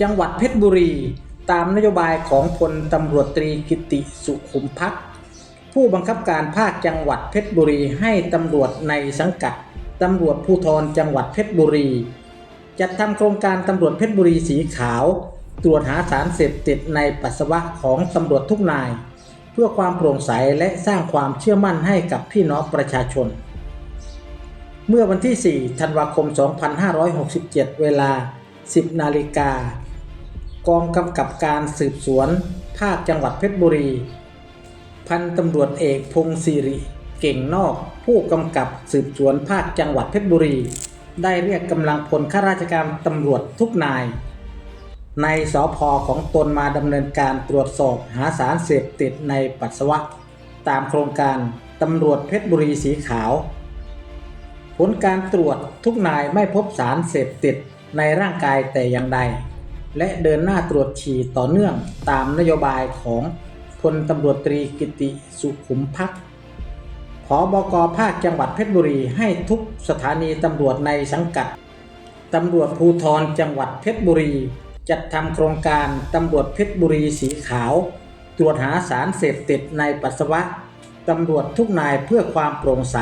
จังหวัดเพชรบุรี ตามนโยบายของพลตำรวจตรีกิติสุขุมพักผู้บังคับการภาคจังหวัดเพชรบุรีให้ตำรวจในสังกัดตำรวจภูธรจังหวัดเพชรบุรี จัดทำโครงการตำรวจเพชรบุรีสีขาว ตรวจหาสารเสพติดในปัสสาวะของตำรวจทุกนาย เพื่อความโปร่งใสและสร้างความเชื่อมั่นให้กับพี่น้องประชาชน เมื่อวันที่ 4 ธันวาคม 2567 เวลา 10 นาฬิกา กองกำกับการสืบสวนภาคจังหวัดเพชรบุรี พันตำรวจเอกพงศิริ เก่งนอก ผู้กำกับสืบสวนภาคจังหวัดเพชรบุรี ได้เรียกกำลังพลข้าราชการตำรวจทุกนาย ในสอพอของตนมาดำเนินการตรวจสอบหาสารเสพติดในปัสสาวะ ตามโครงการตำรวจเพชรบุรีสีขาว ผลการตรวจทุกนายไม่พบสารเสพติดในร่างกายแต่อย่างใด และเดินหน้าตรวจฉี่ต่อเนื่องตามนโยบายของพลตำรวจตรีกิติสุขุมพักผอบกภาคจังหวัดเพชรบุรีให้ทุกสถานีตำรวจในสังกัดตำรวจภูธรจังหวัดเพชรบุรี จัดทำโครงการตำรวจเพชรบุรีสีขาว ตรวจหาสารเสพติดในปัสสาวะตำรวจทุกนายเพื่อความโปร่งใส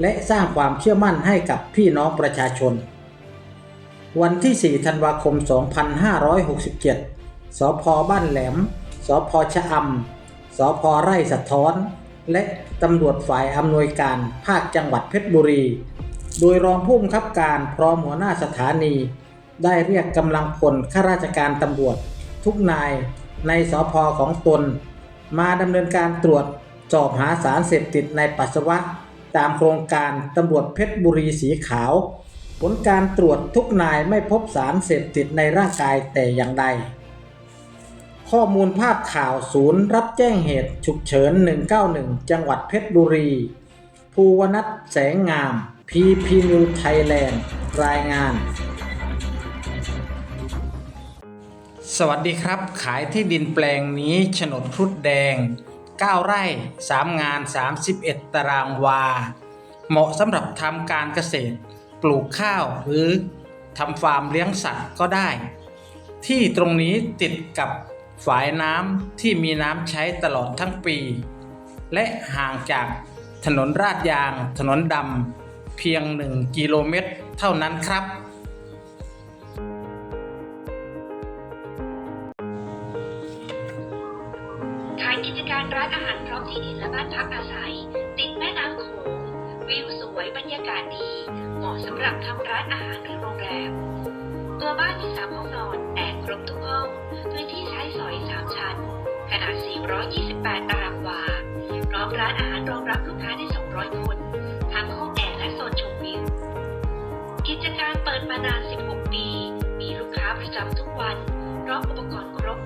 และสร้างความเชื่อมั่นให้กับพี่น้องประชาชน วันที่ 4 ธันวาคม 2567 สพบ้านแหลม สพชะอำ สพไร่สะท้อน และตำรวจฝ่ายอำนวยการภาคจังหวัดเพชรบุรี โดยรองผู้บังคับการพร้อมหัวหน้าสถานี ได้เรียกกำลังพลข้าราชการตำรวจ ทุกนายในสพของตน มาดำเนินการตรวจสอบหาสารเสพติดในปัสสาวะ ตามโครงการตำรวจเพชรบุรีสีขาว ผลการตรวจทุกนายไม่พบสารเสพติดในร่างกายแต่อย่างใด ข้อมูลภาพข่าวศูนย์รับแจ้งเหตุฉุกเฉิน 191 จังหวัดเพชรบุรี ภูวนัทแสงงาม PP New Thailand รายงาน สวัสดีครับ ขายที่ดินแปลงนี้โฉนดพรุดแดง 9 ไร่ 3 งาน 31 ตารางวา เหมาะสำหรับทำการเกษตร ปลูกข้าวหรือทำฟาร์มเลี้ยงสัตว์ก็ได้ ที่ตรงนี้ติดกับฝายน้ำที่มีน้ำใช้ตลอดทั้งปี และห่างจากถนนราดยาง ถนนดำเพียง 1 กิโลเมตรเท่านั้นครับ ขายกิจการร้านอาหารพร้อมที่ดินและบ้านพักอาศัย วิวสวยบรรยากาศดี เหมาะสำหรับทำร้านอาหารหรือโรงแรม ตัวบ้านมีสามห้องนอนแอร์ครบทุกห้อง พื้นที่ใช้สอยสามชั้น ขนาด 428 ตารางวา พร้อมร้านอาหารรองรับลูกค้าได้ 200 คน ทั้งห้องแอร์และโซนชมวิว กิจการเปิดมานาน 16 ปี มีลูกค้าประจำทุกวัน พร้อมอุปกรณ์ครบ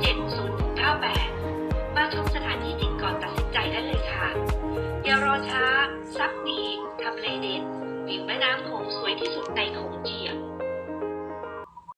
70198 มาชมสถานที่จริงก่อนตัดสินใจได้เลยค่ะ อย่ารอช้า ซักดีทำเลเด็ดวิวแม่น้ำโขงสวยที่สุดในโขง